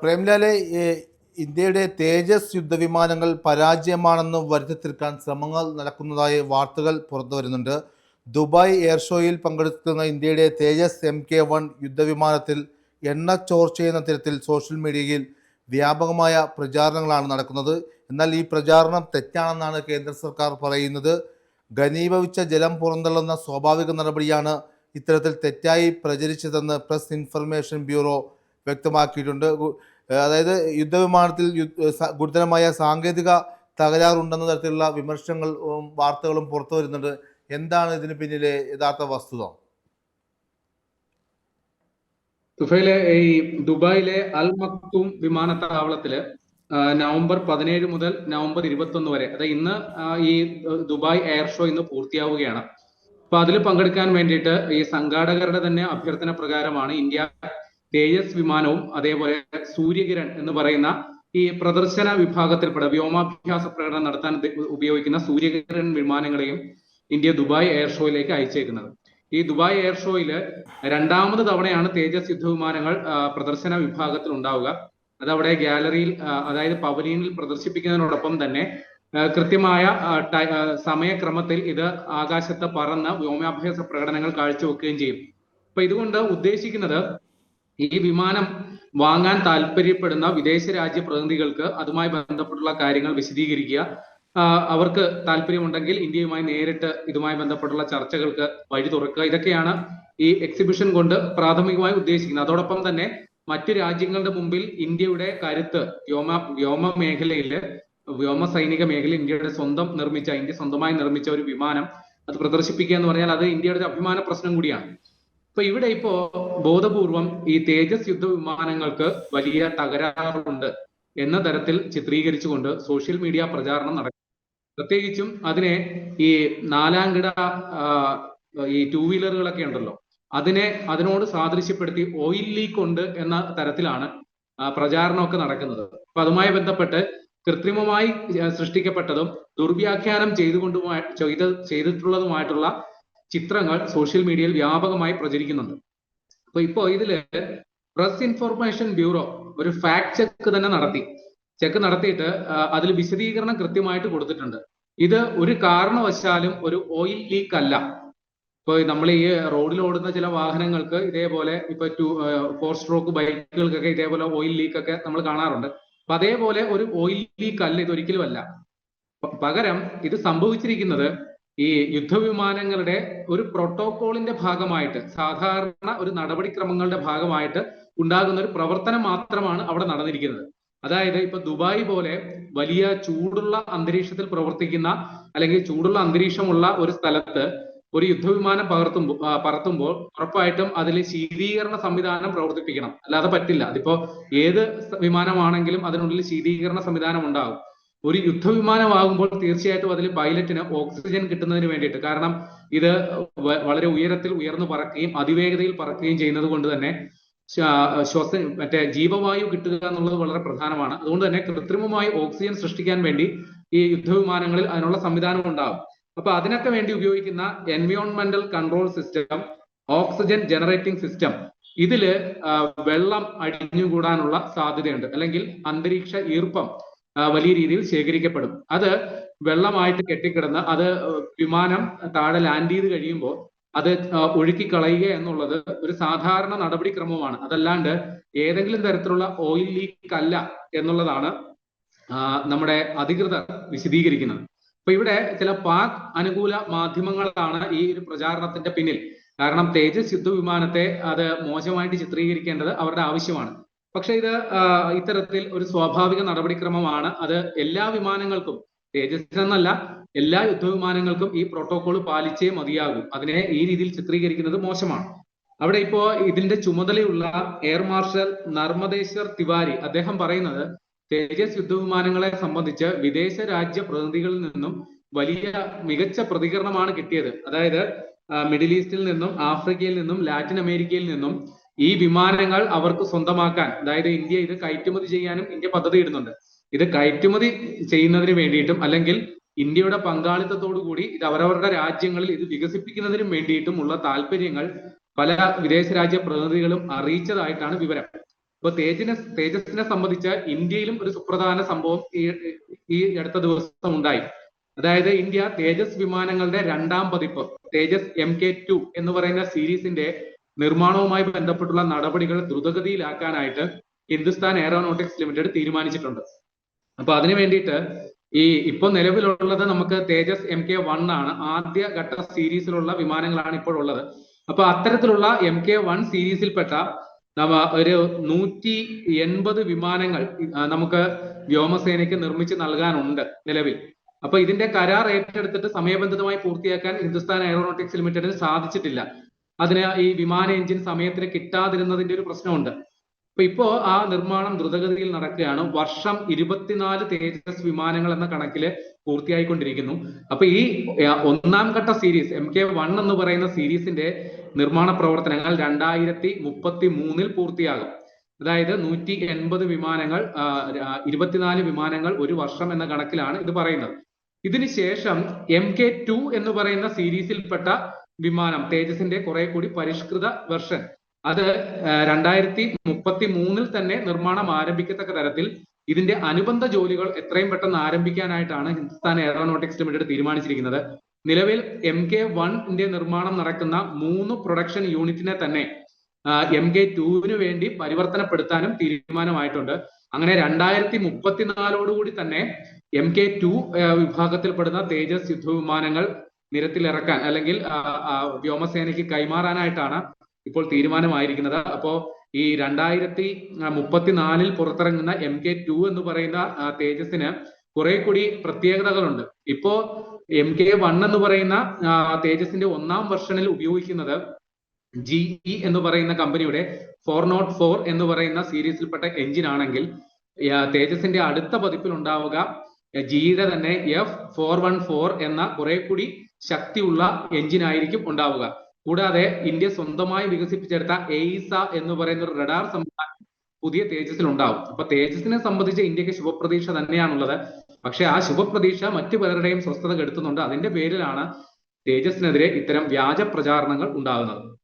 പ്രേംലാലെ ഇന്ത്യയുടെ തേജസ് യുദ്ധവിമാനങ്ങൾ പരാജയമാണെന്ന് വരുത്തി തീർക്കാൻ ശ്രമങ്ങൾ നടക്കുന്നതായി വാർത്തകൾ പുറത്തു വരുന്നുണ്ട്. ദുബായ് എയർ ഷോയിൽ പങ്കെടുക്കുന്ന ഇന്ത്യയുടെ തേജസ് എം കെ വൺ യുദ്ധവിമാനത്തിൽ എണ്ണ ചോർച്ചയെന്ന തരത്തിൽ സോഷ്യൽ മീഡിയയിൽ വ്യാപകമായ പ്രചാരണങ്ങളാണ് നടക്കുന്നത്. എന്നാൽ ഈ പ്രചാരണം തെറ്റാണെന്നാണ് കേന്ദ്ര സർക്കാർ പറയുന്നത്. ഘനീഭവിച്ച ജലം പുറന്തള്ളുന്ന സ്വാഭാവിക നടപടിയാണ് ഇത്തരത്തിൽ തെറ്റായി പ്രചരിച്ചതെന്ന് പ്രസ് ഇൻഫർമേഷൻ ബ്യൂറോ വ്യക്തമാക്കിയിട്ടുണ്ട്. അതായത് യുദ്ധവിമാനത്തിൽ ഗുരുതരമായ സാങ്കേതിക തകരാറുണ്ടെന്ന തരത്തിലുള്ള വിമർശനങ്ങളും വാർത്തകളും പുറത്തു വരുന്നുണ്ട്. എന്താണ് ഇതിന് പിന്നിലെ യഥാർത്ഥ വസ്തുത? തുഫയിലെ ഈ ദുബായിലെ അൽ മക്തൂം വിമാനത്താവളത്തിൽ നവംബർ പതിനേഴ് മുതൽ നവംബർ ഇരുപത്തൊന്ന് വരെ അതായത് ഇന്ന് ഈ ദുബായ് എയർ ഷോ ഇന്ന് പൂർത്തിയാവുകയാണ്. അപ്പൊ അതിൽ പങ്കെടുക്കാൻ വേണ്ടിയിട്ട് ഈ സംഘാടകരുടെ തന്നെ അഭ്യർത്ഥന പ്രകാരമാണ് ഇന്ത്യ തേജസ് വിമാനവും അതേപോലെ സൂര്യകിരൺ എന്ന് പറയുന്ന ഈ പ്രദർശന വിഭാഗത്തിൽപ്പെട്ട വ്യോമാഭ്യാസ പ്രകടനം നടത്താൻ ഉപയോഗിക്കുന്ന സൂര്യകിരൺ വിമാനങ്ങളെയും ഇന്ത്യ ദുബായ് എയർ ഷോയിലേക്ക് അയച്ചേക്കുന്നത്. ഈ ദുബായ് എയർ ഷോയിൽ രണ്ടാമത് തവണയാണ് തേജസ് യുദ്ധവിമാനങ്ങൾ പ്രദർശന വിഭാഗത്തിൽ ഉണ്ടാവുക. അതവിടെ ഗാലറിയിൽ അതായത് പവലിയനിൽ പ്രദർശിപ്പിക്കുന്നതിനോടൊപ്പം തന്നെ കൃത്യമായ സമയക്രമത്തിൽ ഇത് ആകാശത്ത് പറന്ന് വ്യോമാഭ്യാസ പ്രകടനങ്ങൾ കാഴ്ചവെക്കുകയും ചെയ്യും. അപ്പൊ ഇതുകൊണ്ട് ഉദ്ദേശിക്കുന്നത് ഈ വിമാനം വാങ്ങാൻ താല്പര്യപ്പെടുന്ന വിദേശ രാജ്യ പ്രതിനിധികൾക്ക് അതുമായി ബന്ധപ്പെട്ടുള്ള കാര്യങ്ങൾ വിശദീകരിക്കുക. അവർക്ക് താല്പര്യമുണ്ടെങ്കിൽ ഇന്ത്യയുമായി നേരിട്ട് ഇതുമായി ബന്ധപ്പെട്ടുള്ള ചർച്ചകൾക്ക് വഴി തുറക്കുക. ഇതൊക്കെയാണ് ഈ എക്സിബിഷൻ കൊണ്ട് പ്രാഥമികമായി ഉദ്ദേശിക്കുന്നത്. അതോടൊപ്പം തന്നെ മറ്റു രാജ്യങ്ങളുടെ മുമ്പിൽ ഇന്ത്യയുടെ കരുത്ത് വ്യോമ വ്യോമ മേഖലയിൽ വ്യോമ സൈനിക മേഖലയിൽ ഇന്ത്യയുടെ സ്വന്തം നിർമ്മിച്ച ഇന്ത്യ സ്വന്തമായി നിർമ്മിച്ച ഒരു വിമാനം അത് പ്രദർശിപ്പിക്കുക എന്ന് പറഞ്ഞാൽ അത് ഇന്ത്യയുടെ അഭിമാന പ്രശ്നം കൂടിയാണ്. അപ്പൊ ഇവിടെ ഇപ്പോ ബോധപൂർവം ഈ തേജസ് യുദ്ധ വിമാനങ്ങൾക്ക് വലിയ തകരാറുണ്ട് എന്ന തരത്തിൽ ചിത്രീകരിച്ചുകൊണ്ട് സോഷ്യൽ മീഡിയ പ്രചാരണം നടക്കും പ്രത്യേകിച്ചും അതിനെ ഈ നാലാംകിട ഈ ടൂ വീലറുകളൊക്കെ ഉണ്ടല്ലോ. അതിനെ അതിനോട് സാദൃശ്യപ്പെടുത്തി ഓയിൽ ലീക്ക് ഉണ്ട് എന്ന തരത്തിലാണ് പ്രചാരണമൊക്കെ നടക്കുന്നത്. അപ്പൊ അതുമായി ബന്ധപ്പെട്ട് കൃത്രിമമായി സൃഷ്ടിക്കപ്പെട്ടതും ദുർവ്യാഖ്യാനം ചെയ്തുകൊണ്ടുമായി ചെയ്ത് ചെയ്തിട്ടുള്ളതുമായിട്ടുള്ള ചിത്രങ്ങൾ സോഷ്യൽ മീഡിയയിൽ വ്യാപകമായി പ്രചരിക്കുന്നുണ്ട്. അപ്പൊ ഇപ്പോ ഇതിൽ പ്രസ് ഇൻഫോർമേഷൻ ബ്യൂറോ ഒരു ഫാക്ട് ചെക്ക് തന്നെ നടത്തി. ചെക്ക് നടത്തിയിട്ട് അതിൽ വിശദീകരണം കൃത്യമായിട്ട് കൊടുത്തിട്ടുണ്ട്. ഇത് ഒരു കാരണവശാലും ഒരു ഓയിൽ ലീക്ക് അല്ല ഇപ്പൊ നമ്മൾ ഈ റോഡിൽ ഓടുന്ന ചില വാഹനങ്ങൾക്ക് ഇതേപോലെ ഇപ്പൊ ടു ഫോർ സ്ട്രോക്ക് ബൈക്കുകൾക്കൊക്കെ ഇതേപോലെ ഓയിൽ ലീക്ക് ഒക്കെ നമ്മൾ കാണാറുണ്ട്. അപ്പൊ അതേപോലെ ഒരു ഓയിൽ ലീക്ക് അല്ല ഇത് ഒരിക്കലും അല്ല പകരം ഇത് സംഭവിച്ചിരിക്കുന്നത് ഈ യുദ്ധവിമാനങ്ങളുടെ ഒരു പ്രോട്ടോകോളിന്റെ ഭാഗമായിട്ട് സാധാരണ ഒരു നടപടിക്രമങ്ങളുടെ ഭാഗമായിട്ട് ഉണ്ടാകുന്ന ഒരു പ്രവർത്തനം മാത്രമാണ് അവിടെ നടന്നിരിക്കുന്നത്. അതായത് ഇപ്പൊ ദുബായ് പോലെ വലിയ ചൂടുള്ള അന്തരീക്ഷത്തിൽ പ്രവർത്തിക്കുന്ന അല്ലെങ്കിൽ ചൂടുള്ള അന്തരീക്ഷമുള്ള ഒരു സ്ഥലത്ത് ഒരു യുദ്ധവിമാനം പകർത്തുമ്പോൾ പറത്തുമ്പോൾ ഉറപ്പായിട്ടും അതിൽ ശീതീകരണ സംവിധാനം പ്രവർത്തിപ്പിക്കണം. അല്ലാതെ പറ്റില്ല. അതിപ്പോ ഏത് വിമാനമാണെങ്കിലും അതിനുള്ളിൽ ശീതീകരണ സംവിധാനം ഉണ്ടാകും. ഒരു യുദ്ധവിമാനമാകുമ്പോൾ തീർച്ചയായിട്ടും അതിൽ പൈലറ്റിന് ഓക്സിജൻ കിട്ടുന്നതിന് വേണ്ടിയിട്ട്. കാരണം ഇത് വളരെ ഉയരത്തിൽ ഉയർന്നു പറക്കുകയും അതിവേഗതയിൽ പറക്കുകയും ചെയ്യുന്നത് കൊണ്ട് തന്നെ ശ്വാ- ശ്വസ മറ്റേ ജീവവായു കിട്ടുക എന്നുള്ളത് വളരെ പ്രധാനമാണ്. അതുകൊണ്ട് തന്നെ കൃത്രിമമായി ഓക്സിജൻ സൃഷ്ടിക്കാൻ വേണ്ടി ഈ യുദ്ധവിമാനങ്ങളിൽ അതിനുള്ള സംവിധാനം ഉണ്ടാകും അപ്പൊ അതിനൊക്കെ വേണ്ടി ഉപയോഗിക്കുന്ന എൻവയോൺമെന്റൽ control system oxygen generating system ഇതിൽ വെള്ളം അടിഞ്ഞുകൂടാനുള്ള സാധ്യതയുണ്ട്. അല്ലെങ്കിൽ അന്തരീക്ഷ ഈർപ്പം വലിയ രീതിയിൽ ശേഖരിക്കപ്പെടും. അത് വെള്ളമായിട്ട് കെട്ടിക്കിടന്ന് അത് വിമാനം താഴെ ലാൻഡ് ചെയ്ത് കഴിയുമ്പോൾ അത് ഒഴുക്കി കളയുക എന്നുള്ളത് ഒരു സാധാരണ നടപടിക്രമമാണ് അതല്ലാണ്ട് ഏതെങ്കിലും തരത്തിലുള്ള ഓയിൽ ലീക്ക് അല്ല എന്നുള്ളതാണ് നമ്മുടെ അധികൃതർ വിശദീകരിക്കുന്നത്. അപ്പൊ ഇവിടെ ചില പാക് അനുകൂല മാധ്യമങ്ങളാണ് ഈ ഒരു പ്രചാരണത്തിന്റെ പിന്നിൽ. കാരണം തേജസ് യുദ്ധ വിമാനത്തെ അത് മോശമായിട്ട് ചിത്രീകരിക്കേണ്ടത് അവരുടെ ആവശ്യമാണ്. പക്ഷെ ഇത് ഇത്തരത്തിൽ ഒരു സ്വാഭാവിക നടപടിക്രമമാണ്. അത് എല്ലാ വിമാനങ്ങൾക്കും തേജസ് എന്നല്ല എല്ലാ യുദ്ധവിമാനങ്ങൾക്കും ഈ പ്രോട്ടോകോൾ പാലിച്ചേ മതിയാകും. അതിനെ ഈ രീതിയിൽ ചിത്രീകരിക്കുന്നത് മോശമാണ്. അവിടെ ഇപ്പോ ഇതിന്റെ ചുമതലയുള്ള എയർ മാർഷൽ നർമ്മദേശ്വർ തിവാരി അദ്ദേഹം പറയുന്നത് തേജസ് യുദ്ധവിമാനങ്ങളെ സംബന്ധിച്ച് വിദേശ രാജ്യ പ്രതിനിധികളിൽ നിന്നും വലിയ മികച്ച പ്രതികരണമാണ് കിട്ടിയത്. അതായത് മിഡിൽ ഈസ്റ്റിൽ നിന്നും ആഫ്രിക്കയിൽ നിന്നും ലാറ്റിൻ അമേരിക്കയിൽ നിന്നും ഈ വിമാനങ്ങൾ അവർക്ക് സ്വന്തമാക്കാൻ അതായത് ഇന്ത്യ ഇത് കയറ്റുമതി ചെയ്യാനും ഇന്ത്യ പദ്ധതി ഇടുന്നുണ്ട്. ഇത് കയറ്റുമതി ചെയ്യുന്നതിന് വേണ്ടിയിട്ടും അല്ലെങ്കിൽ ഇന്ത്യയുടെ പങ്കാളിത്തത്തോടു കൂടി ഇത് അവരവരുടെ രാജ്യങ്ങളിൽ ഇത് വികസിപ്പിക്കുന്നതിനും വേണ്ടിയിട്ടും ഉള്ള താല്പര്യങ്ങൾ പല വിദേശ രാജ്യ പ്രതിനിധികളും അറിയിച്ചതായിട്ടാണ് വിവരം. ഇപ്പൊ തേജിനെ തേജസിനെ സംബന്ധിച്ച് ഇന്ത്യയിലും ഒരു സുപ്രധാന സംഭവം ഈ അടുത്ത ദിവസം ഉണ്ടായി. അതായത് ഇന്ത്യ തേജസ് വിമാനങ്ങളുടെ രണ്ടാം പതിപ്പ് തേജസ് എം കെ ടു എന്ന് പറയുന്ന സീരീസിന്റെ നിർമ്മാണവുമായി ബന്ധപ്പെട്ടുള്ള നടപടികൾ ദ്രുതഗതിയിലാക്കാനായിട്ട് ഹിന്ദുസ്ഥാൻ എയറോനോട്ടിക്സ് ലിമിറ്റഡ് തീരുമാനിച്ചിട്ടുണ്ട്. അപ്പൊ അതിനു വേണ്ടിയിട്ട് ഈ ഇപ്പൊ നിലവിലുള്ളത് നമുക്ക് തേജസ് എം കെ വൺ ആണ്. ആദ്യ ഘട്ട സീരീസിലുള്ള വിമാനങ്ങളാണ് ഇപ്പോൾ ഉള്ളത്. അപ്പൊ അത്തരത്തിലുള്ള എം കെ വൺ സീരീസിൽപ്പെട്ട ഒരു നൂറ്റി എൺപത് വിമാനങ്ങൾ നമുക്ക് വ്യോമസേനയ്ക്ക് നിർമ്മിച്ച് നൽകാനുണ്ട് നിലവിൽ. അപ്പൊ ഇതിന്റെ കരാർ ഏറ്റെടുത്തിട്ട് സമയബന്ധിതമായി പൂർത്തിയാക്കാൻ ഹിന്ദുസ്ഥാൻ എയറോനോട്ടിക്സ് ലിമിറ്റഡിന് സാധിച്ചിട്ടില്ല. അതിന് ഈ വിമാന എഞ്ചിൻ സമയത്തിന് കിട്ടാതിരുന്നതിന്റെ ഒരു പ്രശ്നമുണ്ട്. അപ്പൊ ഇപ്പോ ആ നിർമ്മാണം ദ്രുതഗതിയിൽ നടക്കുകയാണ്. വർഷം ഇരുപത്തിനാല് തേജസ് വിമാനങ്ങൾ എന്ന കണക്കിൽ പൂർത്തിയായിക്കൊണ്ടിരിക്കുന്നു. അപ്പൊ ഈ ഒന്നാം ഘട്ട സീരീസ് എം കെ വൺ എന്ന് പറയുന്ന സീരീസിന്റെ നിർമ്മാണ പ്രവർത്തനങ്ങൾ രണ്ടായിരത്തി മുപ്പത്തി മൂന്നിൽ പൂർത്തിയാകും. അതായത് നൂറ്റി എൺപത് വിമാനങ്ങൾ ഇരുപത്തിനാല് വിമാനങ്ങൾ ഒരു വർഷം എന്ന കണക്കിലാണ് ഇത് പറയുന്നത്. ഇതിനുശേഷം എം കെ ടു എന്ന് പറയുന്ന സീരീസിൽപ്പെട്ട വിമാനം തേജസിന്റെ കുറെ കൂടി പരിഷ്കൃത വെർഷൻ അത് രണ്ടായിരത്തി മുപ്പത്തി മൂന്നിൽ തന്നെ നിർമ്മാണം ആരംഭിക്കത്തക്ക തരത്തിൽ ഇതിന്റെ അനുബന്ധ ജോലികൾ എത്രയും പെട്ടെന്ന് ആരംഭിക്കാനായിട്ടാണ് ഹിന്ദുസ്ഥാൻ എയറോനോട്ടിക്സ് ലിമിറ്റഡ് തീരുമാനിച്ചിരിക്കുന്നത്. നിലവിൽ എം കെ വണ്ണിന്റെ നിർമ്മാണം നടക്കുന്ന മൂന്ന് പ്രൊഡക്ഷൻ യൂണിറ്റിനെ തന്നെ എം കെ ടുവിന് വേണ്ടി പരിവർത്തനപ്പെടുത്താനും തീരുമാനമായിട്ടുണ്ട്. അങ്ങനെ രണ്ടായിരത്തി മുപ്പത്തിനാലോടുകൂടി തന്നെ എം കെ ടു വിഭാഗത്തിൽപ്പെടുന്ന തേജസ് യുദ്ധവിമാനങ്ങൾ നിരത്തിലിറക്കാൻ അല്ലെങ്കിൽ വ്യോമസേനയ്ക്ക് കൈമാറാനായിട്ടാണ് ഇപ്പോൾ തീരുമാനമായിരിക്കുന്നത്. അപ്പോ ഈ രണ്ടായിരത്തി മുപ്പത്തിനാലിൽ പുറത്തിറങ്ങുന്ന എം കെ ടു എന്ന് പറയുന്ന തേജസിന് കുറെ കൂടി പ്രത്യേകതകളുണ്ട്. ഇപ്പോ എം കെ വൺ എന്ന് പറയുന്ന തേജസിന്റെ ഒന്നാം വെർഷനിൽ ഉപയോഗിക്കുന്നത് ജി ഇ എന്ന് പറയുന്ന കമ്പനിയുടെ ഫോർ നോട്ട് ഫോർ എന്ന് പറയുന്ന സീരീസിൽപ്പെട്ട എഞ്ചിൻ ആണെങ്കിൽ തേജസിന്റെ അടുത്ത പതിപ്പിൽ ഉണ്ടാവുക ജിയുടെ തന്നെ എഫ് ഫോർ വൺ ഫോർ എന്ന കുറെ കൂടി ശക്തിയുള്ള എഞ്ചിൻ ആയിരിക്കും ഉണ്ടാവുക. കൂടാതെ ഇന്ത്യ സ്വന്തമായി വികസിപ്പിച്ചെടുത്ത എയ്സ എന്ന് പറയുന്ന ഒരു റഡാർ സംവിധാനം പുതിയ തേജസ്സിൽ ഉണ്ടാവും. അപ്പൊ തേജസ്സിനെ സംബന്ധിച്ച് ഇന്ത്യയ്ക്ക് ശുഭപ്രതീക്ഷ തന്നെയാണുള്ളത്. പക്ഷെ ആ ശുഭപ്രതീക്ഷ മറ്റു പലരുടെയും സ്വസ്ഥത കെടുത്തുന്നുണ്ട്. അതിന്റെ പേരിലാണ് തേജസ്സിനെതിരെ ഇത്തരം വ്യാജ പ്രചാരണങ്ങൾ ഉണ്ടാകുന്നത്.